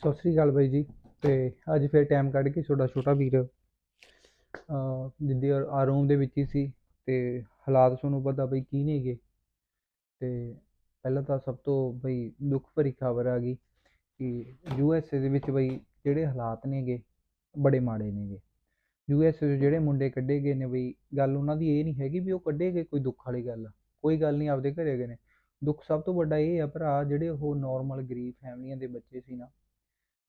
ਸਤਿ ਸ੍ਰੀ ਅਕਾਲ ਬਾਈ ਜੀ। ਤੇ ਅੱਜ ਫਿਰ ਟਾਈਮ ਕੱਢ ਕੇ ਤੁਹਾਡਾ ਛੋਟਾ ਵੀਰ ਜਿੱਦੀ ਆ ਦੇ ਵਿੱਚ ਹੀ ਸੀ ਤੇ ਹਾਲਾਤ ਤੁਹਾਨੂੰ ਪਤਾ ਬਈ ਕੀ ਨੇਗੇ ਤੇ ਪਹਿਲਾਂ ਤਾਂ ਸਭ ਤੋਂ ਬਈ ਦੁੱਖ ਭਰੀ ਖਬਰ ਆ ਗਈ ਕਿ ਯੂ ਐਸ ਏ ਦੇ ਵਿੱਚ ਬਈ ਜਿਹੜੇ ਹਾਲਾਤ ਨੇਗੇ ਬੜੇ ਮਾੜੇ ਨੇਗੇ ਯੂ ਐਸ ਏ ਦੇ ਜਿਹੜੇ ਮੁੰਡੇ ਕੱਢੇ ਗਏ ਨੇ ਬਈ, ਗੱਲ ਉਹਨਾਂ ਦੀ ਇਹ ਨਹੀਂ ਹੈਗੀ ਵੀ ਉਹ ਕੱਢੇ ਗਏ ਕੋਈ ਦੁੱਖ ਵਾਲੀ ਗੱਲ। ਆ ਕੋਈ ਗੱਲ ਨਹੀਂ, ਆਪਦੇ ਘਰੇ ਗਏ ਨੇ। ਦੁੱਖ ਸਭ ਤੋਂ ਵੱਡਾ ਇਹ ਆ ਭਰਾ, ਜਿਹੜੇ ਉਹ ਨੋਰਮਲ ਗਰੀਬ ਫੈਮਲੀਆਂ ਦੇ ਬੱਚੇ ਸੀ ਨਾ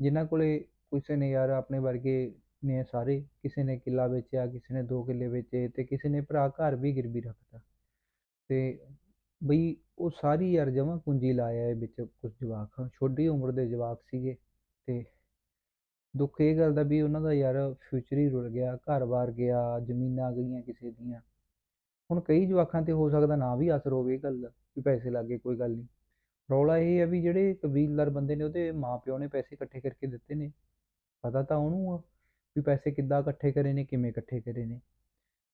ਜਿਨ੍ਹਾਂ ਕੋਲੇ ਕਿਸੇ ਨੇ ਯਾਰ ਆਪਣੇ ਵਰਗੇ ਨੇ ਸਾਰੇ, ਕਿਸੇ ਨੇ ਕਿੱਲਾ ਵੇਚਿਆ, ਕਿਸੇ ਨੇ ਦੋ ਕਿੱਲੇ ਵੇਚੇ ਅਤੇ ਕਿਸੇ ਨੇ ਭਰਾ ਘਰ ਵੀ ਗਿਰਵੀ ਰੱਖਤਾ। ਅਤੇ ਬਈ ਉਹ ਸਾਰੀ ਯਾਰ ਜਮਾਂ ਪੂੰਜੀ ਲਾਇਆ ਇਹ ਵਿੱਚ ਕੁਝ ਜਵਾਕ। ਛੋਟੀ ਉਮਰ ਦੇ ਜਵਾਕ ਸੀਗੇ ਅਤੇ ਦੁੱਖ ਇਹ ਗੱਲ ਦਾ ਵੀ ਉਹਨਾਂ ਦਾ ਯਾਰ ਫਿਊਚਰ ਹੀ ਰੁਲ ਗਿਆ ਘਰ-ਬਾਰ ਗਿਆ, ਜ਼ਮੀਨਾਂ ਗਈਆਂ ਕਿਸੇ ਦੀਆਂ। ਹੁਣ ਕਈ ਜਵਾਕਾਂ ਤੇ ਹੋ ਸਕਦਾ ਨਾ ਵੀ ਅਸਰ ਹੋਵੇ ਇਹ ਗੱਲ ਦਾ ਵੀ ਪੈਸੇ ਲੱਗ ਗਏ ਕੋਈ ਗੱਲ ਨਹੀਂ। ਰੌਲਾ ਇਹ ਹੈ ਵੀ ਜਿਹੜੇ ਕਬੀਲਦਾਰ ਬੰਦੇ ਨੇ, ਉਹਦੇ ਮਾਪਿਓ ਨੇ ਪੈਸੇ ਇਕੱਠੇ ਕਰਕੇ ਦਿੱਤੇ ਨੇ। ਪਤਾ ਤਾਂ ਉਹਨੂੰ ਆ ਵੀ ਪੈਸੇ ਕਿੱਦਾਂ ਇਕੱਠੇ ਕਰੇ ਨੇ, ਕਿਵੇਂ ਇਕੱਠੇ ਕਰੇ ਨੇ।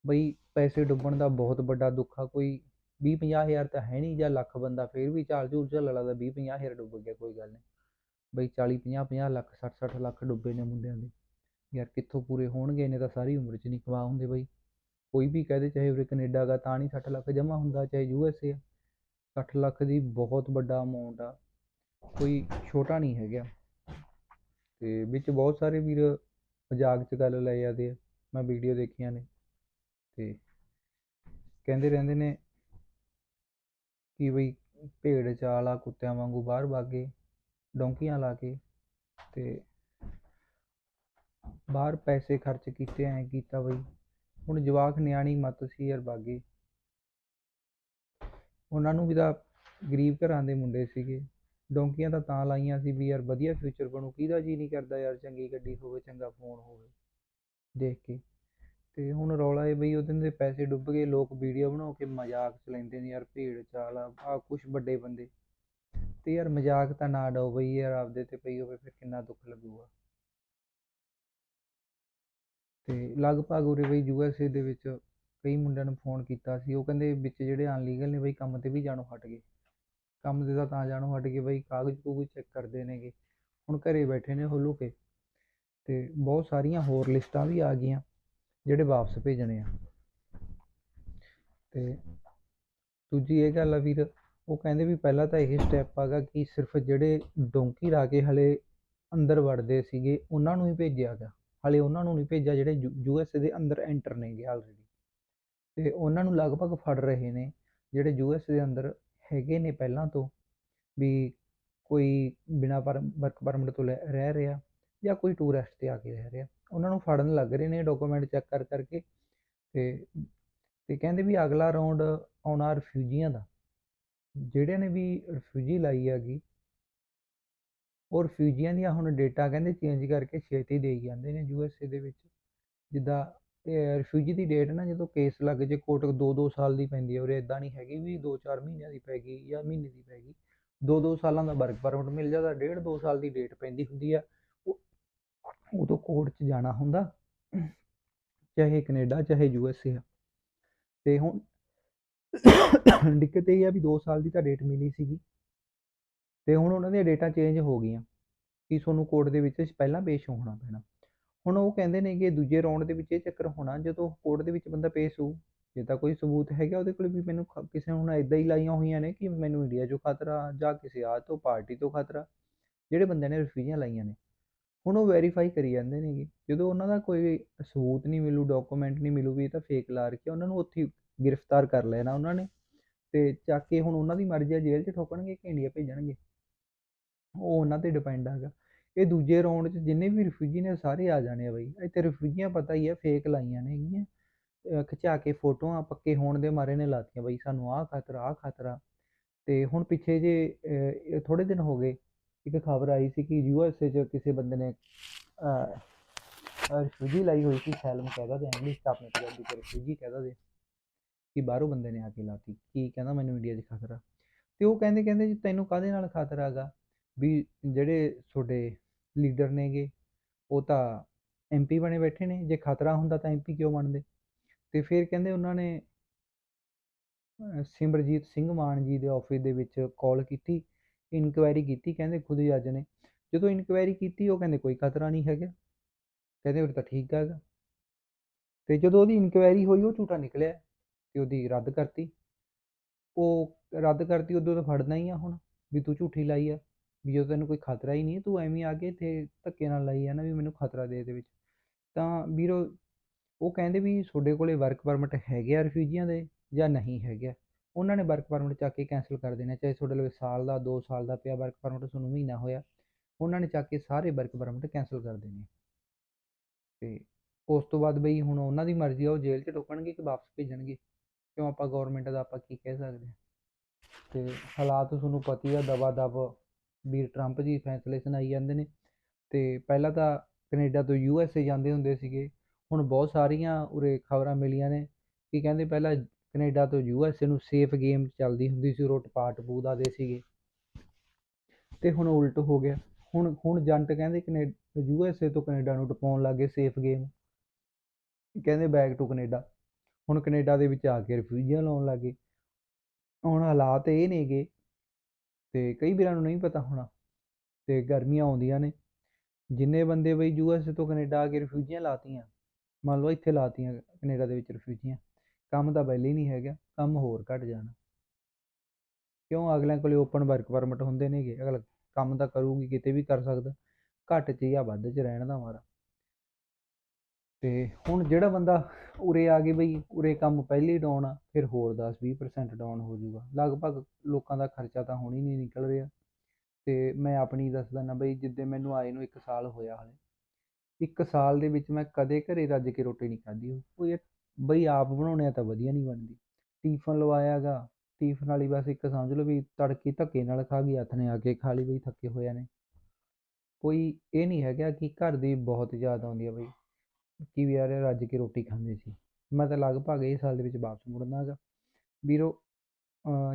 ਬਈ ਪੈਸੇ ਡੁੱਬਣ ਦਾ ਬਹੁਤ ਵੱਡਾ ਦੁੱਖ ਆ, ਕੋਈ ਵੀਹ ਪੰਜਾਹ ਹਜ਼ਾਰ ਤਾਂ ਹੈ ਨਹੀਂ ਜਾਂ ਲੱਖ ਬੰਦਾ, ਫੇਰ ਵੀ ਝਾਲ ਝੂਲ ਝੱਲ ਲੱਗਦਾ ਵੀਹ ਪੰਜਾਹ ਹਜ਼ਾਰ ਡੁੱਬ ਗਿਆ, ਕੋਈ ਗੱਲ ਨਹੀਂ। ਬਈ ਚਾਲੀ ਪੰਜਾਹ ਪੰਜਾਹ ਲੱਖ ਸੱਠ ਸੱਠ ਲੱਖ ਡੁੱਬੇ ਨੇ ਮੁੰਡਿਆਂ ਦੇ। ਯਾਰ ਕਿੱਥੋਂ ਪੂਰੇ ਹੋਣਗੇ ਨੇ ਤਾਂ ਸਾਰੀ ਉਮਰ 'ਚ ਨਹੀਂ ਕਮਾ ਹੁੰਦੇ ਬਈ। ਕੋਈ ਵੀ ਕਹਦੇ ਚਾਹੇ ਉਰੇ ਕੈਨੇਡਾ ਗਾ ਤਾਂ ਨਹੀਂ ਸੱਠ ਲੱਖ ਜਮ੍ਹਾਂ ਹੁੰਦਾ, ਚਾਹੇ ਯੂ ਐਸ ਏ ਆ। ਸੱਠ ਲੱਖ ਦੀ ਬਹੁਤ ਵੱਡਾ ਅਮਾਊਂਟ ਆ। ਕੋਈ ਛੋਟਾ ਨਹੀਂ ਹੈਗਾ। ਤੇ ਵਿੱਚ ਬਹੁਤ ਸਾਰੇ ਵੀਰ ਮਜ਼ਾਕ 'ਚ ਗੱਲ ਲੈ ਜਾਂਦੇ ਆ। ਮੈਂ ਵੀਡੀਓ ਦੇਖੀਆਂ ਨੇ। ਤੇ ਕਹਿੰਦੇ ਰਹਿੰਦੇ ਨੇ ਕਿ ਬਈ ਭੇਡ ਚਾਲ ਆ ਕੁੱਤਿਆਂ ਵਾਂਗੂ ਬਾਹਰ ਭਾਗੇ, ਡੌਂਕੀਆਂ ਲਾ ਕੇ ਤੇ ਬਾਹਰ ਪੈਸੇ ਖਰਚ ਕੀਤੇ, ਐਂ ਕੀਤਾ ਬਈ। ਹੁਣ ਜਵਾਕ ਨਿਆਣੀ ਮਤ ਸੀ ਯਾਰ ਬਾਗੇ ਉਹਨਾਂ ਨੂੰ ਵੀ ਤਾਂ ਗਰੀਬ ਘਰਾਂ ਦੇ ਮੁੰਡੇ ਸੀਗੇ। ਡੋਂਕੀਆਂ ਤਾਂ ਤਾਂ ਲਾਈਆਂ ਸੀ ਵੀ ਯਾਰ ਵਧੀਆ ਫਿਊਚਰ ਬਣੂ, ਕਿਹਦਾ ਜੀ ਨਹੀਂ ਕਰਦਾ ਯਾਰ ਚੰਗੀ ਗੱਡੀ ਹੋਵੇ, ਚੰਗਾ ਫੋਨ ਹੋਵੇ, ਦੇਖ ਕੇ। ਤੇ ਹੁਣ ਰੌਲਾ ਇਹ ਬਈ ਉਹਦੇ ਦੇ ਪੈਸੇ ਡੁੱਬ ਗਏ, ਲੋਕ ਵੀਡੀਓ ਬਣਾ ਕੇ ਮਜ਼ਾਕ ਚ ਲੈਂਦੇ ਨੇ ਯਾਰ, ਭੀੜ ਚਾਲ ਆ ਆਹ ਕੁਛ ਵੱਡੇ ਬੰਦੇ। ਤੇ ਯਾਰ ਮਜ਼ਾਕ ਤਾਂ ਨਾ ਡਾਓ ਬਈ ਯਾਰ, ਆਪਦੇ ਤੇ ਪਈ ਹੋਵੇ ਫਿਰ ਕਿੰਨਾ ਦੁੱਖ ਲੱਗੂਗਾ। ਤੇ ਲਗਭਗ ਉਰੇ ਬਈ ਯੂ ਐਸ ਏ ਦੇ ਵਿੱਚ ਕਈ ਮੁੰਡਿਆਂ ਨੂੰ ਫੋਨ ਕੀਤਾ ਸੀ, ਉਹ ਕਹਿੰਦੇ ਵਿੱਚ ਜਿਹੜੇ ਅਨਲੀਗਲ ਨੇ ਬਈ ਕੰਮ ਤੇ ਵੀ ਜਾਣੋਂ ਹਟ ਗਏ। ਕੰਮ ਤੇ ਤਾਂ ਤਾਂ ਜਾਣੋਂ ਹਟ ਗਏ ਬਈ, ਕਾਗਜ਼ ਕੂਗਜ਼ ਚੈੱਕ ਕਰਦੇ ਨੇਗੇ। ਹੁਣ ਘਰੇ ਬੈਠੇ ਨੇ ਉਹ ਲੁਕੇ। ਅਤੇ ਬਹੁਤ ਸਾਰੀਆਂ ਹੋਰ ਲਿਸਟਾਂ ਵੀ ਆ ਗਈਆਂ, ਜਿਹੜੇ ਵਾਪਸ ਭੇਜਣੇ ਆ। ਤੇ ਦੂਜੀ ਇਹ ਗੱਲ ਆ ਵੀਰ, ਉਹ ਕਹਿੰਦੇ ਵੀ ਪਹਿਲਾਂ ਤਾਂ ਇਹ ਸਟੈਪ ਆਗਾ ਕਿ ਸਿਰਫ ਜਿਹੜੇ ਡੋਂਕੀ ਲਾ ਕੇ ਹਲੇ ਅੰਦਰ ਵੜਦੇ ਸੀਗੇ, ਉਹਨਾਂ ਨੂੰ ਹੀ ਭੇਜਿਆ ਗਿਆ। ਹਲੇ ਉਹਨਾਂ ਨੂੰ ਨਹੀਂ ਭੇਜਿਆ, ਜਿਹੜੇ ਯੂ ਐਸ ਏ ਦੇ ਅੰਦਰ ਐਂਟਰ ਨੇਗੇ ਆਲਰੇਡੀ ਤੇ ਉਹਨਾਂ ਨੂੰ ਲਗਭਗ ਫੜ ਰਹੇ ਨੇ, ਜਿਹੜੇ ਯੂ ਐਸ ਦੇ ਅੰਦਰ ਹੈਗੇ ਨੇ ਪਹਿਲਾਂ ਤੋਂ, ਵੀ ਕੋਈ ਬਿਨਾਂ ਪਰ ਵਰਕ ਪਰਮਿਟ ਤੋਂ ਲੈ- ਰਹਿ ਰਿਹਾ ਜਾਂ ਕੋਈ ਟੂਰਿਸਟ ਤੇ ਆ ਕੇ ਰਹਿ ਰਿਹਾ। ਉਹਨਾਂ ਨੂੰ ਫੜਨ ਲੱਗ ਰਹੇ ਨੇ ਡਾਕੂਮੈਂਟ ਚੈੱਕ ਕਰ ਕਰਕੇ ਤੇ ਤੇ ਕਹਿੰਦੇ ਵੀ ਅਗਲਾ ਰਾਉਂਡ ਆਉਣਾ ਰਿਫਿਊਜੀਆਂ ਦਾ। ਜਿਹੜਿਆਂ ਨੇ ਵੀ ਰਿਫਿਊਜੀ ਲਾਈ ਹੈਗੀ, ਉਹ ਰਿਫਿਊਜੀਆਂ ਦੀਆਂ ਹੁਣ ਡੇਟਾ ਕਹਿੰਦੇ ਚੇਂਜ ਕਰਕੇ ਛੇਤੀ ਦੇਈ ਜਾਂਦੇ ਨੇ ਯੂ ਐਸ ਏ ਦੇ ਵਿੱਚ। ਜਿੱਦਾਂ ਰਿਫਿਊਜੀ ਦੀ ਡੇਟ ਨਾ ਜਦੋਂ ਕੇਸ ਲੱਗ ਜੇ ਕੋਰਟ 2-2 ਸਾਲ ਦੀ ਪੈਂਦੀ ਹੈ, ਉਰੇ ਇਦਾਂ ਨਹੀਂ ਹੈਗੀ ਵੀ 2-4 ਮਹੀਨਿਆਂ ਦੀ ਪੈ ਗਈ ਜਾਂ ਮਹੀਨੇ ਦੀ ਪੈ ਗਈ। 2-2 ਸਾਲਾਂ ਦਾ ਵਰਕ ਪਰਮਿਟ ਮਿਲ ਜਾਂਦਾ ਡੇਢ 2 ਸਾਲ ਦੀ ਡੇਟ ਪੈਂਦੀ ਹੁੰਦੀ ਆ, ਉਹ, ਉਦੋਂ ਕੋਰਟ 'ਚ ਜਾਣਾ ਹੁੰਦਾ, ਚਾਹੇ ਕੈਨੇਡਾ, ਚਾਹੇ ਯੂ ਐਸ ਏ ਆ। ਤੇ ਹੁਣ ਦਿੱਕਤ ਇਹ ਆ ਵੀ 2 ਸਾਲ ਦੀ ਤਾਂ ਡੇਟ ਮਿਲੀ ਸੀਗੀ। ਤੇ ਹੁਣ ਉਹਨਾਂ ਦੀਆਂ ਡੇਟਾਂ ਚੇਂਜ ਹੋ ਗਈਆਂ, ਕਿ ਤੁਹਾਨੂੰ ਕੋਰਟ ਦੇ ਵਿੱਚ ਪਹਿਲਾਂ ਪੇਸ਼ ਹੋਣਾ ਪੈਣਾ। ਹੁਣ ਉਹ ਕਹਿੰਦੇ ਨੇ ਕਿ ਦੂਜੇ ਰਾਉਂਡ ਦੇ ਵਿੱਚ ਇਹ ਚੱਕਰ ਹੋਣਾ, ਜਦੋਂ ਕੋਰਟ ਦੇ ਵਿੱਚ ਬੰਦਾ ਪੇਸ਼ ਹੋਊ, ਜੇ ਤਾਂ ਕੋਈ ਸਬੂਤ ਹੈਗਾ ਉਹਦੇ ਕੋਲ ਵੀ ਮੈਨੂੰ ਕਿਸੇ ਹੁਣ ਇਦਾਂ ਹੀ ਲਾਈਆਂ ਹੋਈਆਂ ਨੇ ਕਿ ਮੈਨੂੰ ਇੰਡੀਆ 'ਚੋਂ ਖਤਰਾ ਜਾਂ ਕਿਸੇ ਆ ਤੋਂ ਪਾਰਟੀ ਤੋਂ ਖਤਰਾ, ਜਿਹੜੇ ਬੰਦੇ ਨੇ ਰਿਫਿਊਜੀਆਂ ਲਾਈਆਂ ਨੇ। ਹੁਣ ਉਹ ਵੈਰੀਫਾਈ ਕਰੀ ਜਾਂਦੇ ਨੇਗੇ ਜਦੋਂ ਉਹਨਾਂ ਦਾ ਕੋਈ ਸਬੂਤ ਨਹੀਂ ਮਿਲੂ ਡਾਕੂਮੈਂਟ ਨਹੀਂ ਮਿਲੂ ਵੀ ਤਾਂ ਫੇਕ ਲਾ ਰੱਖਿਆ, ਉਹਨਾਂ ਨੂੰ ਉੱਥੇ ਗ੍ਰਿਫਤਾਰ ਕਰ ਲੈਣਾ ਉਹਨਾਂ ਨੇ ਤੇ ਚੱਕ ਕੇ ਹੁਣ ਉਹਨਾਂ ਦੀ ਮਰਜ਼ੀ ਆ, ਜੇਲ੍ਹ 'ਚ ਠੋਕਣਗੇ ਕਿ ਇੰਡੀਆ ਭੇਜਣਗੇ। ਉਹ ਉਹਨਾਂ ਤੇ ਡਿਪੈਂਡ ਹੈਗਾ ਇਹ ਦੂਜੇ ਰਾਉਂਡ 'ਚ ਜਿੰਨੇ ਵੀ ਰਿਫਿਊਜੀ ਨੇ ਸਾਰੇ ਆ ਜਾਣੇ ਆ ਬਈ। ਇੱਥੇ ਰਿਫਿਊਜੀਆਂ ਪਤਾ ਹੀ ਆ ਫੇਕ ਲਾਈਆਂ ਨੇ ਹੈਗੀਆਂ। ਖਿਚਾ ਕੇ ਫੋਟੋਆਂ ਪੱਕੇ ਹੋਣ ਦੇ ਮਾਰੇ ਨੇ ਲਾਤੀਆਂ ਬਈ, ਸਾਨੂੰ ਆਹ ਖਤਰਾ ਆਹ ਖਤਰਾ। ਤੇ ਹੁਣ ਪਿੱਛੇ ਜੇ ਥੋੜੇ ਦਿਨ ਹੋ ਗਏ, ਇੱਕ ਖਬਰ ਆਈ ਸੀ ਕਿ ਯੂ ਐਸ ਏ 'ਚ ਕਿਸੇ ਬੰਦੇ ਨੇ ਰਿਫਿਊਜੀ ਲਾਈ ਹੋਈ ਸੀ, ਸੈਲਮ ਕਹਿੰਦਾ ਤੇ ਇੰਗਲਿਸ਼ ਤਾਂ ਆਪਣੇ ਪੰਜਾਬੀ 'ਚ ਰਿਫਿਊਜੀ ਕਹਿੰਦਾ ਦੇ ਕਿ ਬਾਹਰੋਂ ਬੰਦੇ ਨੇ ਆ ਕੇ ਲਾਤੀ। ਕੀ ਕਹਿੰਦਾ ਮੈਨੂੰ ਇੰਡੀਆ 'ਚ ਖਤਰਾ? ਤੇ ਉਹ ਕਹਿੰਦੇ ਕਹਿੰਦੇ ਜੀ ਤੈਨੂੰ ਕਾਹਦੇ ਨਾਲ ਖਤਰਾ ਹੈਗਾ? ਵੀ ਜਿਹੜੇ ਤੁਹਾਡੇ ਲੀਡਰ ਨੇਗੇ, ਉਹ ਤਾਂ ਐਮਪੀ ਬਣੇ ਬੈਠੇ ਨੇ, ਜੇ ਖਤਰਾ ਹੁੰਦਾ ਤਾਂ ਐਮਪੀ ਕਿਉਂ ਬਣਦੇ? ਤੇ ਫਿਰ ਕਹਿੰਦੇ ਉਹਨਾਂ ਨੇ ਸਿਮਰਜੀਤ ਸਿੰਘ ਮਾਨ ਜੀ ਦੇ ਆਫਿਸ ਦੇ ਵਿੱਚ ਕਾਲ ਕੀਤੀ ਇਨਕੁਆਇਰੀ ਕੀਤੀ, ਕਹਿੰਦੇ ਖੁਦ ਜੱਜ ਨੇ। ਜਦੋਂ ਇਨਕੁਆਇਰੀ ਕੀਤੀ, ਉਹ ਕਹਿੰਦੇ ਕੋਈ ਖਤਰਾ ਨਹੀਂ ਹੈਗਾ। ਕਹਿੰਦੇ ਉਹ ਤਾਂ ਠੀਕ ਹੈਗਾ। ਤੇ ਜਦੋਂ ਉਹਦੀ ਇਨਕੁਆਇਰੀ ਹੋਈ, ਉਹ ਝੂਠਾ ਨਿਕਲਿਆ ਤੇ ਉਹਦੀ ਰੱਦ ਕਰਤੀ। ਉਹ ਰੱਦ ਕਰਤੀ, ਉਦੋਂ ਤਾਂ ਫੜਨਾ ਹੀ ਆ ਹੁਣ, ਵੀ ਤੂੰ ਝੂਠੀ ਲਾਈ ਆ। ਵੀ ਜਦੋਂ ਤੈਨੂੰ ਕੋਈ ਖਤਰਾ ਹੀ ਨਹੀਂ ਤੂੰ ਐਵੇਂ ਆ ਕੇ ਇੱਥੇ ਧੱਕੇ ਨਾਲ ਲਾਈ ਆ ਨਾ ਵੀ ਮੈਨੂੰ ਖਤਰਾ ਦੇ ਦੇ ਵਿੱਚ। ਤਾਂ ਵੀਰੋ, ਉਹ ਕਹਿੰਦੇ ਵੀ ਤੁਹਾਡੇ ਕੋਲੇ ਵਰਕ ਪਰਮਿਟ ਹੈਗੇ ਆ ਰਿਫਿਊਜੀਆਂ ਦੇ ਜਾਂ ਨਹੀਂ ਹੈਗੇ ਆ। ਉਹਨਾਂ ਨੇ ਵਰਕ ਪਰਮਿਟ ਚੱਕ ਕੇ ਕੈਂਸਲ ਕਰ ਦੇਣਾ, ਚਾਹੇ ਤੁਹਾਡੇ ਲਈ ਸਾਲ ਦਾ 2 ਸਾਲ ਦਾ ਪਿਆ ਵਰਕ ਪਰਮਿਟ ਤੁਹਾਨੂੰ ਮਹੀਨਾ ਹੋਇਆ। ਉਹਨਾਂ ਨੇ ਚੱਕ ਕੇ ਸਾਰੇ ਵਰਕ ਪਰਮਿਟ ਕੈਂਸਲ ਕਰ ਦੇਣੇ। ਤੇ ਉਸ ਤੋਂ ਬਾਅਦ ਬਈ ਹੁਣ ਉਹਨਾਂ ਦੀ ਮਰਜ਼ੀ ਆ, ਉਹ ਜੇਲ੍ਹ 'ਚ ਟੋਕਣਗੇ ਕਿ ਵਾਪਸ ਭੇਜਣਗੇ? ਕਿਉਂ ਆਪਾਂ ਗਵਰਨਮੈਂਟ ਦਾ ਆਪਾਂ ਕੀ ਕਹਿ ਸਕਦੇ ਹਾਂ ਤੇ ਹਾਲਾਤ ਤੁਹਾਨੂੰ ਪਤਾ ਹੀ ਆ ਦਬਾ ਦਬ ਵੀਰ ਟਰੰਪ ਜੀ ਫੈਸਲੇ ਸੁਣਾਈ ਜਾਂਦੇ ਨੇ। ਤੇ ਪਹਿਲਾਂ ਤਾਂ ਕੈਨੇਡਾ ਤੋਂ ਯੂ ਐਸ ਏ ਜਾਂਦੇ ਹੁੰਦੇ ਸੀਗੇ। ਹੁਣ ਬਹੁਤ ਸਾਰੀਆਂ ਉਰੇ ਖਬਰਾਂ ਮਿਲੀਆਂ ਨੇ ਕਿ ਕਹਿੰਦੇ ਪਹਿਲਾਂ ਕੈਨੇਡਾ ਤੋਂ ਯੂ ਐਸ ਏ ਨੂੰ ਸੇਫ ਗੇਮ ਚੱਲਦੀ ਹੁੰਦੀ ਸੀ, ਰੁੱਟ ਪਾਟ ਬੂਦਾ ਦੇ ਸੀਗੇ। ਤੇ ਹੁਣ ਉਲਟ ਹੋ ਗਿਆ। ਹੁਣ ਹੁਣ ਜੰਟ ਕਹਿੰਦੇ ਕਨੇ, ਯੂ ਐਸ ਏ ਤੋਂ ਕੈਨੇਡਾ ਨੂੰ ਟਪਾਉਣ ਲੱਗੇ ਸੇਫ ਗੇਮ ਕਹਿੰਦੇ ਬੈਕ ਟੂ ਕੈਨੇਡਾ। ਹੁਣ ਕੈਨੇਡਾ ਦੇ ਵਿੱਚ ਆ ਕੇ ਰਿਫਿਊਜੀਆਂ ਲਾਉਣ ਲੱਗੇ ਹੁਣ ਹਾਲਾਤ ਇਹ ਨੇਗੇ ਤੇ ਕਈ ਵੀਰਾਂ ਨੂੰ ਨਹੀਂ ਪਤਾ ਹੋਣਾ, ਤੇ ਗਰਮੀਆਂ ਆਉਂਦੀਆਂ ਨੇ। ਜਿੰਨੇ ਬੰਦੇ ਬਈ ਯੂ ਐਸ ਏ ਤੋਂ ਕੈਨੇਡਾ ਆ ਕੇ ਰਿਫਿਊਜੀਆਂ ਲਾਤੀਆਂ, ਮੰਨ ਲਓ ਇੱਥੇ ਲਾਤੀਆਂ ਕੈਨੇਡਾ ਦੇ ਵਿੱਚ ਰਿਫਿਊਜੀਆਂ ਕੰਮ ਤਾਂ ਪਹਿਲੇ ਹੀ ਨਹੀਂ ਹੈਗਾ, ਕੰਮ ਹੋਰ ਘਟ ਜਾਣਾ। ਕਿਉਂ? ਅਗਲਿਆਂ ਕੋਲੇ ਓਪਨ ਵਰਕ ਪਰਮਿਟ ਹੁੰਦੇ ਨੇਗੇ, ਅਗਲਾ ਕੰਮ ਤਾਂ ਕਰੂਗੀ, ਕਿਤੇ ਵੀ ਕਰ ਸਕਦਾ। ਘੱਟ 'ਚ ਜਾਂ ਵੱਧ 'ਚ ਰਹਿਣ ਦਾ ਮਾਰਾ ਤੇ ਹੁਣ ਜਿਹੜਾ ਬੰਦਾ ਉਰੇ ਆ ਗਏ ਬਈ ਉਰੇ ਕੰਮ ਪਹਿਲੇ ਡਾਊਨ ਆ, ਫਿਰ ਹੋਰ 10-20% ਡਾਊਨ ਹੋ ਜਾਊਗਾ। ਲਗਭਗ ਲੋਕਾਂ ਦਾ ਖਰਚਾ ਤਾਂ ਹੁਣ ਹੀ ਨਹੀਂ ਨਿਕਲ ਰਿਹਾ। ਤੇ ਮੈਂ ਆਪਣੀ ਦੱਸ ਦਿੰਦਾ ਬਈ ਜਿੱਦੇ ਮੈਨੂੰ ਆਏ ਨੂੰ 1 ਸਾਲ ਹੋਇਆ ਹਲੇ, ਇੱਕ ਸਾਲ ਦੇ ਵਿੱਚ ਮੈਂ ਕਦੇ ਘਰੇ ਰੱਜ ਕੇ ਰੋਟੀ ਨਹੀਂ ਖਾਧੀ। ਉਹ ਯਾਰ ਬਈ ਆਪ ਬਣਾਉਣੇ ਆ ਤਾਂ ਵਧੀਆ ਨਹੀਂ ਬਣਦੀ। ਟੀਫਨ ਲਵਾਇਆਗਾ, ਟੀਫਨ ਵਾਲੀ ਬਸ ਇੱਕ ਸਮਝ ਲਓ ਵੀ ਤੜਕੀ ਧੱਕੇ ਨਾਲ ਖਾ ਗਈ, ਹੱਥ ਨੇ ਆ ਕੇ ਖਾ ਲਈ ਬਈ, ਥੱਕੇ ਹੋਇਆ ਨੇ। ਕੋਈ ਇਹ ਨਹੀਂ ਹੈਗਾ ਕਿ ਘਰ ਦੀ ਬਹੁਤ ਯਾਦ ਆਉਂਦੀ ਆ ਬਈ। ਕਿ ਵੀ ਯਾਰ ਰੱਜ ਕੇ ਰੋਟੀ ਖਾਂਦੇ ਸੀ। ਮੈਂ ਤਾਂ ਲਗਭਗ ਇਹ ਸਾਲ ਦੇ ਵਿੱਚ ਵਾਪਸ ਮੁੜਨਾ ਹੈਗਾ। ਵੀਰੋ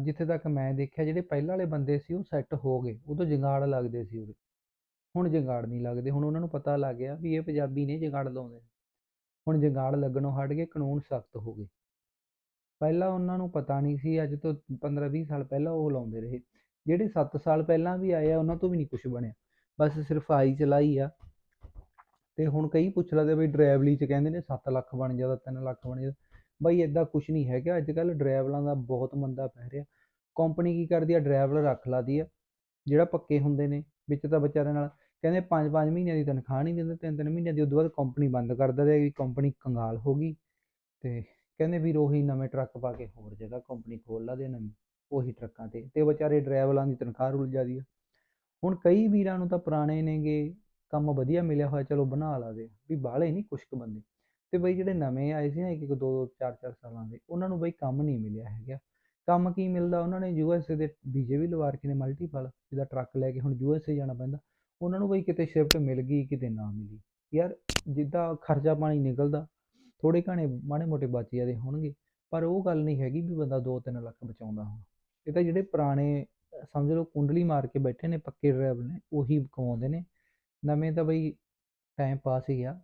ਜਿੱਥੇ ਤੱਕ ਮੈਂ ਦੇਖਿਆ, ਜਿਹੜੇ ਪਹਿਲਾਂ ਵਾਲੇ ਬੰਦੇ ਸੀ, ਉਹ ਸੈੱਟ ਹੋ ਗਏ। ਉਦੋਂ ਜੰਗਾੜ ਲੱਗਦੇ ਸੀ ਉਰੇ। ਹੁਣ ਜੰਗਾੜ ਨਹੀਂ ਲੱਗਦੇ। ਹੁਣ ਉਹਨਾਂ ਨੂੰ ਪਤਾ ਲੱਗ ਗਿਆ ਵੀ ਇਹ ਪੰਜਾਬੀ ਨੇ ਜੰਗਾੜ ਲਾਉਂਦੇ। ਹੁਣ ਜੰਗਾੜ ਲੱਗਣੋਂ ਹਟ ਗਏ, ਕਾਨੂੰਨ ਸਖਤ ਹੋ ਗਏ। ਪਹਿਲਾਂ ਉਹਨਾਂ ਨੂੰ ਪਤਾ ਨਹੀਂ ਸੀ, ਅੱਜ ਤੋਂ 15-20 ਸਾਲ ਪਹਿਲਾਂ ਉਹ ਲਾਉਂਦੇ ਰਹੇ। ਜਿਹੜੇ 7 ਸਾਲ ਪਹਿਲਾਂ ਵੀ ਆਏ ਆ, ਉਹਨਾਂ ਤੋਂ ਵੀ ਨਹੀਂ ਕੁਝ ਬਣਿਆ। ਬਸ ਸਿਰਫ ਆਈ ਚਲਾਈ ਆ। ਤੇ ਹੁਣ ਕਈ ਪੁੱਛ ਲੈਂਦੇ ਬਈ ਡਰਾਈਵਲੀ ਚ ਕਹਿੰਦੇ ਨੇ 7 ਲੱਖ ਬਣ ਜਾਂਦਾ 3 ਲੱਖ ਬਣ ਜਾਂਦਾ ਬਈ ਇਦਾਂ ਕੁਝ ਨਹੀਂ ਹੈਗਾ ਅੱਜ ਕੱਲ ਡਰਾਈਵਰਾਂ ਦਾ ਬਹੁਤ ਮੰਦਾ ਪੈ ਰਿਹਾ। ਕੰਪਨੀ ਕੀ ਕਰਦੀ ਆ? ਡਰਾਈਵਰ ਰੱਖ ਲਾਦੀ ਆ, ਜਿਹੜਾ ਪੱਕੇ ਹੁੰਦੇ ਨੇ, ਵਿੱਚ ਤਾਂ ਵਿਚਾਰਿਆਂ ਨਾਲ ਕਹਿੰਦੇ 5-5 ਮਹੀਨਿਆਂ ਦੀ ਤਨਖਾਹ ਨਹੀਂ ਦਿੰਦੇ 3-3 ਮਹੀਨਿਆਂ ਦੀ, ਉਦੋਂ ਬਾਅਦ ਕੰਪਨੀ ਬੰਦ ਕਰ ਦਿੰਦੇ ਵੀ ਕੰਪਨੀ ਕੰਗਾਲ ਹੋ ਗਈ। ਤੇ ਕਹਿੰਦੇ ਵੀ ਉਹੀ ਨਵੇਂ ਟਰੱਕ ਪਾ ਕੇ ਹੋਰ ਜਗ੍ਹਾ ਕੰਪਨੀ ਖੋਲ ਲਾ ਦੇ ਨਵੀਂ ਉਹੀ ਟਰੱਕਾਂ ਤੇ। ਤੇ ਵਿਚਾਰੇ ਡਰਾਈਵਰਾਂ ਦੀ ਤਨਖਾਹ ਰੁਲ ਜਾਂਦੀ ਆ। ਹੁਣ ਕਈ ਵੀਰਾਂ ਨੂੰ ਤਾਂ ਪੁਰਾਣੇ ਨੇਗੇ ਕੰਮ ਵਧੀਆ ਮਿਲਿਆ ਹੋਇਆ, ਚਲੋ ਬਣਾ ਲਾਦੇ ਵੀ ਬਾਹਲੇ ਨਹੀਂ ਕੁਛ ਕੁ ਬੰਦੇ। ਤੇ ਬਈ ਜਿਹੜੇ ਨਵੇਂ ਆਏ ਸੀ ਨਾ ਇੱਕ ਇੱਕ, ਦੋ ਦੋ, ਚਾਰ ਚਾਰ ਸਾਲਾਂ ਦੇ, ਉਹਨਾਂ ਨੂੰ ਬਈ ਕੰਮ ਨਹੀਂ ਮਿਲਿਆ ਹੈਗਾ। ਕੰਮ ਕੀ ਮਿਲਦਾ ਉਹਨਾਂ ਨੇ ਯੂਐਸਏ ਦੇ ਵੀਜ਼ੇ ਵੀ ਲਵਾ ਰੱਖੇ ਨੇ ਮਲਟੀਪਲ ਜਿਹਦਾ ਟਰੱਕ ਲੈ ਕੇ ਹੁਣ ਯੂਐਸਏ ਜਾਣਾ ਪੈਂਦਾ। ਉਹਨਾਂ ਨੂੰ ਬਈ ਕਿਤੇ ਸ਼ਿਫਟ ਮਿਲ ਗਈ, ਕਿਤੇ ਨਾ ਮਿਲੀ। ਯਾਰ ਜਿੱਦਾਂ ਖਰਚਾ ਪਾਣੀ ਨਿਕਲਦਾ ਥੋੜੇ ਘਾਣੇ ਮਾੜੇ ਮੋਟੇ ਬਚ ਜਾਂਦੇ ਹੋਣਗੇ, ਪਰ ਉਹ ਗੱਲ ਨਹੀਂ ਹੈਗੀ ਵੀ ਬੰਦਾ 2-3 ਲੱਖ ਬਚਾਉਂਦਾ ਹੁਣ ਇਹ ਤਾਂ ਜਿਹੜੇ ਪੁਰਾਣੇ, ਸਮਝ ਲਓ ਕੁੰਡਲੀ ਮਾਰ ਕੇ ਬੈਠੇ ਨੇ, ਪੱਕੇ ਡਰਾਈਵਰ ਨੇ, ਉਹੀ ਕਮਾਉਂਦੇ ਨੇ। ਨਵੇਂ ਤਾਂ ਬਈ ਟਾਈਮ ਪਾਸ ਹੀ ਆ।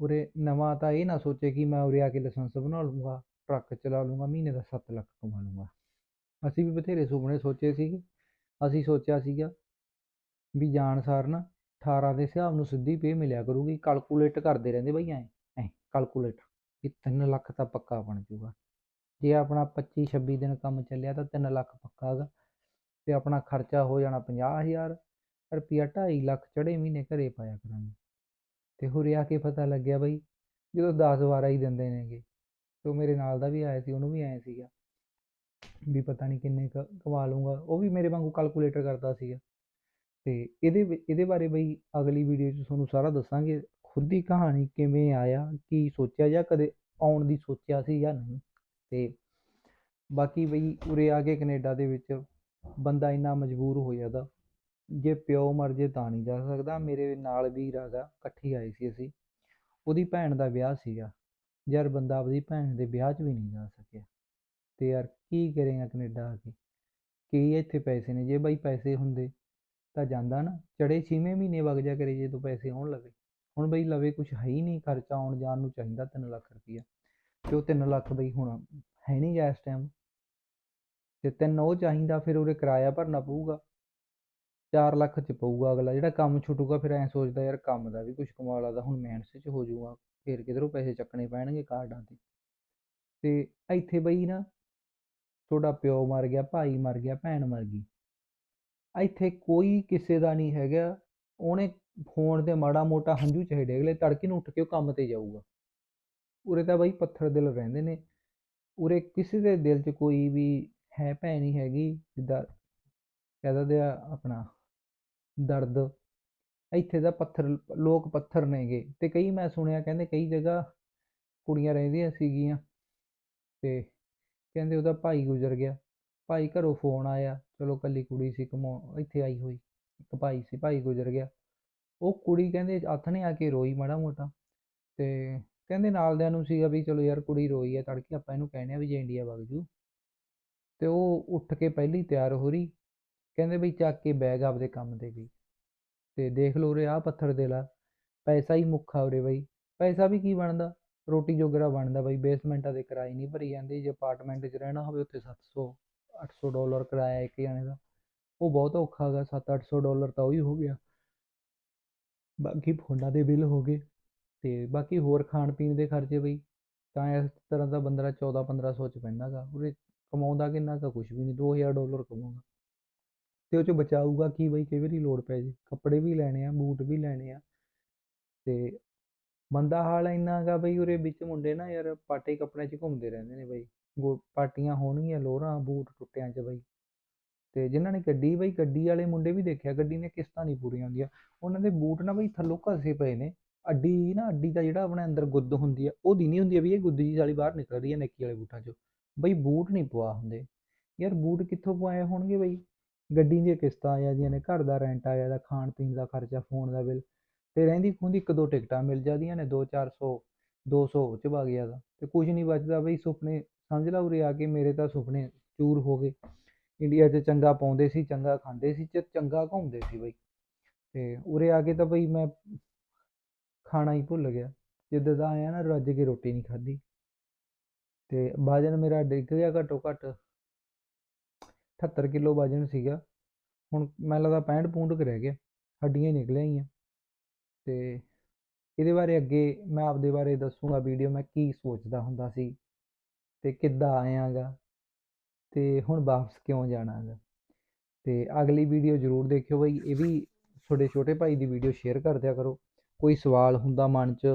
ਉਰੇ ਨਵਾਂ ਤਾਂ ਇਹ ਨਾ ਸੋਚੇ ਕਿ ਮੈਂ ਉਰੇ ਆ ਕੇ ਲਾਇਸੈਂਸ ਬਣਾ ਲੂੰਗਾ ਟਰੱਕ ਚਲਾ ਲੂੰਗਾ ਮਹੀਨੇ ਦਾ 7 ਲੱਖ ਕਮਾ ਲੂੰਗਾ ਅਸੀਂ ਵੀ ਬਥੇਰੇ ਸੁਪਨੇ ਸੋਚੇ ਸੀਗੇ। ਅਸੀਂ ਸੋਚਿਆ ਸੀਗਾ ਵੀ ਜਾਣ ਸਾਰ ਨਾ 18 ਦੇ ਹਿਸਾਬ ਨੂੰ ਸਿੱਧੀ ਪੇ ਮਿਲਿਆ ਕਰੂਗੀ ਕੈਲਕੂਲੇਟ ਕਰਦੇ ਰਹਿੰਦੇ ਬਈ ਐਂ ਐਂ ਕੈਲਕੂਲੇਟ ਵੀ 3 ਲੱਖ ਤਾਂ ਪੱਕਾ ਬਣ ਜੂਗਾ। ਜੇ ਆਪਣਾ 25 26 ਦਿਨ ਕੰਮ ਚੱਲਿਆ ਤਾਂ 3 ਲੱਖ ਪੱਕਾ ਹੈਗਾ। ਤੇ ਆਪਣਾ ਖਰਚਾ ਹੋ ਜਾਣਾ 50000 ਰੁਪਿਆ 2.5 ਲੱਖ ਚੜੇ ਮਹੀਨੇ ਘਰੇ ਪਾਇਆ ਕਰਾਂਗੇ। ਤੇ ਹੁਰੇ ਆ ਕੇ ਪਤਾ ਲੱਗਿਆ ਬਈ, ਜਦੋਂ 10 12 ਹੀ ਦਿੰਦੇ ਨੇਗੇ, ਤੇ ਉਹ ਮੇਰੇ ਨਾਲ ਦਾ ਵੀ ਆਇਆ ਸੀ, ਉਹਨੂੰ ਵੀ ਆਇਆ ਸੀਗਾ। ਵੀ ਪਤਾ ਨਹੀਂ ਕਿੰਨੇ ਕੁ ਕਮਾ ਲੂੰਗਾ ਉਹ ਵੀ ਮੇਰੇ ਵਾਂਗੂ ਕੈਲਕੂਲੇਟਰ ਕਰਦਾ ਸੀਗਾ। ਤੇ ਇਹਦੇ ਵਿ- ਇਹਦੇ ਬਾਰੇ ਬਈ ਅਗਲੀ ਵੀਡੀਓ 'ਚ ਤੁਹਾਨੂੰ ਸਾਰਾ ਦੱਸਾਂਗੇ, ਖੁਦ ਦੀ ਕਹਾਣੀ ਕਿਵੇਂ ਆਇਆ, ਕੀ ਸੋਚਿਆ ਜਾਂ ਕਦੇ ਆਉਣ ਦੀ ਸੋਚਿਆ ਸੀ ਜਾਂ ਨਹੀਂ। ਤੇ ਬਾਕੀ ਬਈ ਉਰੇ ਆ ਕੇ ਕੈਨੇਡਾ ਦੇ ਵਿੱਚ ਬੰਦਾ ਇੰਨਾ ਮਜਬੂਰ ਹੋ ਜਾਂਦਾ ਜੇ ਪਿਓ ਮਰ ਜੇ ਤਾਂ ਨਹੀਂ ਜਾ ਸਕਦਾ। ਮੇਰੇ ਨਾਲ ਵੀਰ ਹੈਗਾ, ਇਕੱਠੇ ਆਏ ਸੀ ਅਸੀਂ। ਉਹਦੀ ਭੈਣ ਦਾ ਵਿਆਹ ਸੀਗਾ। ਯਾਰ ਬੰਦਾ ਆਪਦੀ ਭੈਣ ਦੇ ਵਿਆਹ 'ਚ ਵੀ ਨਹੀਂ ਜਾ ਸਕਿਆ। ਤੇ ਯਾਰ ਕੀ ਕਰੇਗਾ ਕੈਨੇਡਾ ਆ ਕੇ? ਕੀ ਇੱਥੇ ਪੈਸੇ ਨੇ? ਜੇ ਬਾਈ ਪੈਸੇ ਹੁੰਦੇ ਤਾਂ ਜਾਂਦਾ ਨਾ। ਚੜੇ ਛੇਵੇਂ ਮਹੀਨੇ ਵਗ ਜਾ ਕਰੇ ਜੇ ਤੂੰ ਪੈਸੇ ਆਉਣ ਲਵੇ ਹੁਣ ਬਈ ਲਵੇ ਕੁਝ ਹੈ ਹੀ ਨਹੀਂ, ਖਰਚਾ ਆਉਣ ਜਾਣ ਨੂੰ ਚਾਹੀਦਾ 3 ਲੱਖ ਰੁਪਈਆ। ਤੇ ਉਹ 3 ਲੱਖ ਬਈ ਹੁਣ ਹੈ ਨਹੀਂ ਗਾ ਇਸ ਟਾਈਮ ਤੇ ਤਿੰਨ ਉਹ ਚਾਹੀਦਾ, ਫਿਰ ਉਰੇ ਕਿਰਾਇਆ ਭਰਨਾ ਪਊਗਾ। 4 ਲੱਖ ਚ ਪਊਗਾ ਅਗਲਾ, ਜਿਹੜਾ ਕੰਮ ਛੁੱਟੂਗਾ ਫਿਰ ਐਂ ਸੋਚਦਾ ਯਾਰ ਕੰਮ ਦਾ ਵੀ ਕੁਝ ਕਮਾ ਲਾਦਾ ਹੁਣ ਮੈਂਡਸ ਚ ਹੋ ਜਾਊਗਾ, ਫਿਰ ਕਿਧਰੋਂ ਪੈਸੇ ਚੱਕਣੇ ਪੈਣਗੇ ਕਾਰਡਾਂ ਤੇ। ਤੇ ਇੱਥੇ ਬਈ ਨਾ ਤੁਹਾਡਾ ਪਿਓ ਮਰ ਗਿਆ, ਭਾਈ ਮਰ ਗਿਆ, ਭੈਣ ਮਰ ਗਈ। ਇੱਥੇ ਕੋਈ ਕਿਸੇ ਦਾ ਨਹੀਂ ਹੈਗਾ, ਉਹਨੇ ਫੋਨ ਤੇ ਮਾੜਾ ਮੋਟਾ ਹੰਝੂ ਚਾਹੇ ਅਗਲੇ ਤੜਕੇ ਨੂੰ ਉੱਠ ਕੇ ਉਹ ਕੰਮ ਤੇ ਜਾਊਗਾ। ਉਰੇ ਤਾਂ ਬਈ ਪੱਥਰ ਦਿਲ ਰਹਿੰਦੇ ਨੇ, ਉਰੇ ਕਿਸੇ ਦੇ ਦਿਲ 'ਚ ਕੋਈ ਵੀ ਹੈ ਭੈਣ ਨਹੀਂ ਹੈਗੀ, ਜਿੱਦਾਂ ਕਹਿ ਦਿਆ ਆਪਣਾ ਦਰਦ। ਇੱਥੇ ਦਾ ਪੱਥਰ, ਲੋਕ ਪੱਥਰ ਨੇਗੇ ਤੇ ਕਈ ਮੈਂ ਸੁਣਿਆ ਕਹਿੰਦੇ ਕਈ ਜਗ੍ਹਾ ਕੁੜੀਆਂ ਰਹਿੰਦੀਆਂ ਸੀਗੀਆਂ ਤੇ ਕਹਿੰਦੇ ਉਹਦਾ ਭਾਈ ਗੁਜ਼ਰ ਗਿਆ। ਭਾਈ ਘਰੋਂ ਫੋਨ ਆਇਆ, ਚਲੋ ਕੱਲੀ ਕੁੜੀ ਸੀ ਕਮਾਉ ਇੱਥੇ ਆਈ ਹੋਈ, ਇੱਕ ਭਾਈ ਸੀ, ਭਾਈ ਗੁਜ਼ਰ ਗਿਆ। ਉਹ ਕੁੜੀ ਕਹਿੰਦੇ ਹੱਥ ਨੇ ਆ ਕੇ ਰੋਈ ਮਾੜਾ ਮੋਟਾ ਤੇ ਕਹਿੰਦੇ ਨਾਲਦਿਆਂ ਨੂੰ ਸੀਗਾ ਵੀ ਚਲੋ ਯਾਰ ਕੁੜੀ ਰੋਈ ਹੈ ਤੜਕੇ ਆਪਾਂ ਇਹਨੂੰ ਕਹਿੰਦੇ ਆ ਵੀ ਜੇ ਇੰਡੀਆ ਵਗ ਜੂ। ਤੇ ਉਹ ਉੱਠ ਕੇ ਪਹਿਲੀ ਤਿਆਰ ਹੋ ਰਹੀ ਕਹਿੰਦੇ ਬਈ ਚੱਕ ਕੇ ਬੈਗ ਆਪਦੇ ਕੰਮ ਤੇ ਗਈ ਤੇ ਦੇਖ ਲਓ ਉਰੇ ਆਹ ਪੱਥਰ ਦੇ ਲਾ। ਪੈਸਾ ਹੀ ਮੁੱਖਾ ਉਰੇ ਬਈ। ਪੈਸਾ ਵੀ ਕੀ ਬਣਦਾ? ਰੋਟੀ ਜੋਗਰਾ ਬਣਦਾ ਬਈ। ਬੇਸਮੈਂਟਾਂ ਦੇ ਕਿਰਾਏ ਨਹੀਂ ਭਰੀ ਜਾਂਦੇ। ਜੇ ਅਪਾਰਟਮੈਂਟ 'ਚ ਰਹਿਣਾ ਹੋਵੇ ਉੱਥੇ 700 800 ਡਾਲਰ ਕਿਰਾਇਆ ਇੱਕ ਜਣੇ ਦਾ। ਉਹ ਬਹੁਤ ਔਖਾ ਹੈਗਾ 7-800 ਡਾਲਰ ਤਾਂ ਉਹੀ ਹੋ ਗਿਆ। ਬਾਕੀ ਫੋਨਾਂ ਦੇ ਬਿੱਲ ਹੋ ਗਏ। ਤੇ ਬਾਕੀ ਹੋਰ ਖਾਣ ਪੀਣ ਦੇ ਖਰਚੇ ਬਈ। ਤਾਂ ਇਸ ਤਰ੍ਹਾਂ ਦਾ ਬੰਦਾ 14-1500 ਚ ਪੈਂਦਾ ਗਾ। ਉਰੇ ਕਮਾਉਂਦਾ ਕਿੰਨਾ ਕੁ ਕੁਛ ਵੀ ਨਹੀਂ। 2000 ਡਾਲਰ ਕਮਾਉਂਦਾ। ਤੇ ਉਹ ਚ ਬਚਾਊਗਾ ਕੀ ਬਈ? ਕਈ ਵਾਰੀ ਲੋੜ ਪੈ ਜੇ। ਕੱਪੜੇ ਵੀ ਲੈਣੇ ਆ, ਬੂਟ ਵੀ ਲੈਣੇ ਆ। ਤੇ ਮੰਦਾ ਹਾਲ ਇੰਨਾ ਗਾ ਬਈ ਉਰੇ ਵਿੱਚ ਮੁੰਡੇ ਨਾ ਯਾਰ ਪਾਟੇ ਕੱਪੜਿਆਂ 'ਚ ਘੁੰਮਦੇ ਰਹਿੰਦੇ ਨੇ ਬਈ। ਗੋ ਪਾਟੀਆਂ ਹੋਣਗੀਆਂ ਲੋਅਰਾਂ ਬੂਟ ਟੁੱਟਿਆਂ 'ਚ ਬਈ। ਤੇ ਜਿਨ੍ਹਾਂ ਨੇ ਗੱਡੀ ਬਈ ਗੱਡੀ ਵਾਲੇ ਮੁੰਡੇ ਵੀ ਦੇਖਿਆ, ਗੱਡੀ ਦੀਆਂ ਕਿਸ਼ਤਾਂ ਨਹੀਂ ਪੂਰੀਆਂ ਹੁੰਦੀਆਂ। ਉਹਨਾਂ ਦੇ ਬੂਟ ਨਾ ਬਈ ਥੱਲੋਂ ਘਸੇ ਪਏ ਨੇ। ਅੱਡੀ ਨਾ ਅੱਡੀ ਦਾ ਜਿਹੜਾ ਆਪਣੇ ਅੰਦਰ ਗੁੱਦ ਹੁੰਦੀ ਆ ਉਹਦੀ ਨਹੀਂ ਹੁੰਦੀ ਆ ਵੀ ਇਹ ਗੁੱਦ ਜੀ ਵਾਲੀ ਬਾਹਰ ਨਿਕਲ ਰਹੀ ਹੈ ਨੈਕੀ ਵਾਲੇ ਬੂਟਾਂ 'ਚੋਂ। ਬਈ ਬੂਟ ਨਹੀਂ ਪਵਾ ਹੁੰਦੇ। ਯਾਰ ਬੂਟ ਕਿੱਥੋਂ ਪਵਾਏ ਹੋਣਗੇ ਬਈ? ਗੱਡੀ ਦੀਆਂ ਕਿਸ਼ਤਾਂ ਆ ਜਾਂਦੀਆਂ ਨੇ ਘਰ ਦਾ ਰੈਂਟ ਆ ਜਾਂਦਾ ਖਾਣ ਪੀਣ ਦਾ ਖਰਚਾ ਫੋਨ ਦਾ ਬਿੱਲ ਅਤੇ ਰਹਿੰਦੀ ਖੂੰਹਦੀ ਇੱਕ ਦੋ ਟਿਕਟਾਂ ਮਿਲ ਜਾਂਦੀਆਂ ਨੇ, ਦੋ ਚਾਰ ਸੌ, ਦੋ ਸੌ ਉਹ 'ਚ ਵਗ ਜਾਂਦਾ ਅਤੇ ਕੁਝ ਨਹੀਂ ਬਚਦਾ ਬਈ ਸੁਪਨੇ, ਸਮਝ ਲਾ ਉਰੇ ਆ ਕੇ ਮੇਰੇ ਤਾਂ ਸੁਪਨੇ ਚੂਰ ਹੋ ਗਏ। ਇੰਡੀਆ 'ਚ ਚੰਗਾ ਪਾਉਂਦੇ ਸੀ, ਚੰਗਾ ਖਾਂਦੇ ਸੀ ਤੇ ਚੰਗਾ ਘੁੰਮਦੇ ਸੀ ਬਈ। ਅਤੇ ਉਰੇ ਆ ਕੇ ਤਾਂ ਬਈ ਮੈਂ ਖਾਣਾ ਹੀ ਭੁੱਲ ਗਿਆ, ਜਿੱਦਾਂ ਦਾ ਆਇਆ ਨਾ ਰੱਜ ਕੇ ਰੋਟੀ ਨਹੀਂ ਖਾਧੀ। ਅਤੇ ਵਜਨ ਮੇਰਾ ਡਿੱਗ ਗਿਆ ਘੱਟੋ ਘੱਟ 78 ਕਿਲੋ ਵਜਨ ਸੀਗਾ। ਹੁਣ ਮੈਨੂੰ ਲੱਗਦਾ 65 ਪੂੰਡ ਕੁ ਰਹਿ ਗਿਆ। ਹੱਡੀਆਂ ਹੀ ਨਿਕਲ ਆਈਆਂ ਤੇ ਇਹਦੇ ਬਾਰੇ ਅੱਗੇ ਮੈਂ ਆਪਦੇ ਬਾਰੇ ਦੱਸੂਗਾ ਵੀਡੀਓ, ਮੈਂ ਕੀ ਸੋਚਦਾ ਹੁੰਦਾ ਸੀ ਤੇ ਕਿੱਦਾਂ ਆਇਆਗਾ ਤੇ ਹੁਣ ਵਾਪਸ ਕਿਉਂ ਜਾਣਾਗਾ। ਤੇ ਅਗਲੀ ਵੀਡੀਓ ਜ਼ਰੂਰ ਦੇਖਿਓ ਬਈ, ਇਹ ਵੀ ਤੁਹਾਡੇ ਛੋਟੇ ਭਾਈ ਦੀ ਵੀਡੀਓ ਸ਼ੇਅਰ ਕਰ ਦਿਆ ਕਰੋ। ਕੋਈ ਸਵਾਲ ਹੁੰਦਾ ਮਨ 'ਚ,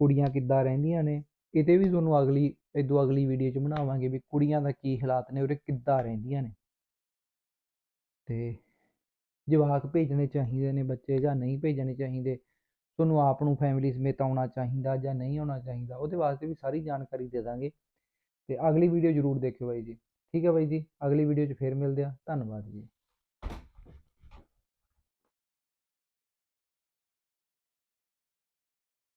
ਕੁੜੀਆਂ ਕਿੱਦਾਂ ਰਹਿੰਦੀਆਂ ਨੇ, ਇਹਦੇ ਵੀ ਤੁਹਾਨੂੰ ਅਗਲੀ ਇਦੋਂ ਅਗਲੀ ਵੀਡੀਓ 'ਚ ਬਣਾਵਾਂਗੇ ਵੀ ਕੁੜੀਆਂ ਦਾ ਕੀ ਹਾਲਾਤ ਨੇ, ਉਰੇ ਕਿੱਦਾਂ ਰਹਿੰਦੀਆਂ ਨੇ। ਤੇ ਜਵਾਕ ਭੇਜਣੇ ਚਾਹੀਦੇ ਨੇ ਬੱਚੇ ਜਾਂ ਨਹੀਂ ਭੇਜਣੇ ਚਾਹੀਦੇ, ਤੁਹਾਨੂੰ ਆਪ ਨੂੰ ਫੈਮਿਲੀ ਸਮੇਤ ਆਉਣਾ ਚਾਹੀਦਾ ਜਾਂ ਨਹੀਂ ਆਉਣਾ ਚਾਹੀਦਾ, ਉਹਦੇ ਵਾਸਤੇ ਵੀ ਸਾਰੀ ਜਾਣਕਾਰੀ ਦੇ ਦਾਂਗੇ ਅਤੇ ਅਗਲੀ ਵੀਡੀਓ ਜ਼ਰੂਰ ਦੇਖਿਓ ਬਾਈ ਜੀ, ਠੀਕ ਹੈ ਬਾਈ ਜੀ, ਅਗਲੀ ਵੀਡੀਓ 'ਚ ਫਿਰ ਮਿਲਦੇ ਹਾਂ, ਧੰਨਵਾਦ ਜੀ।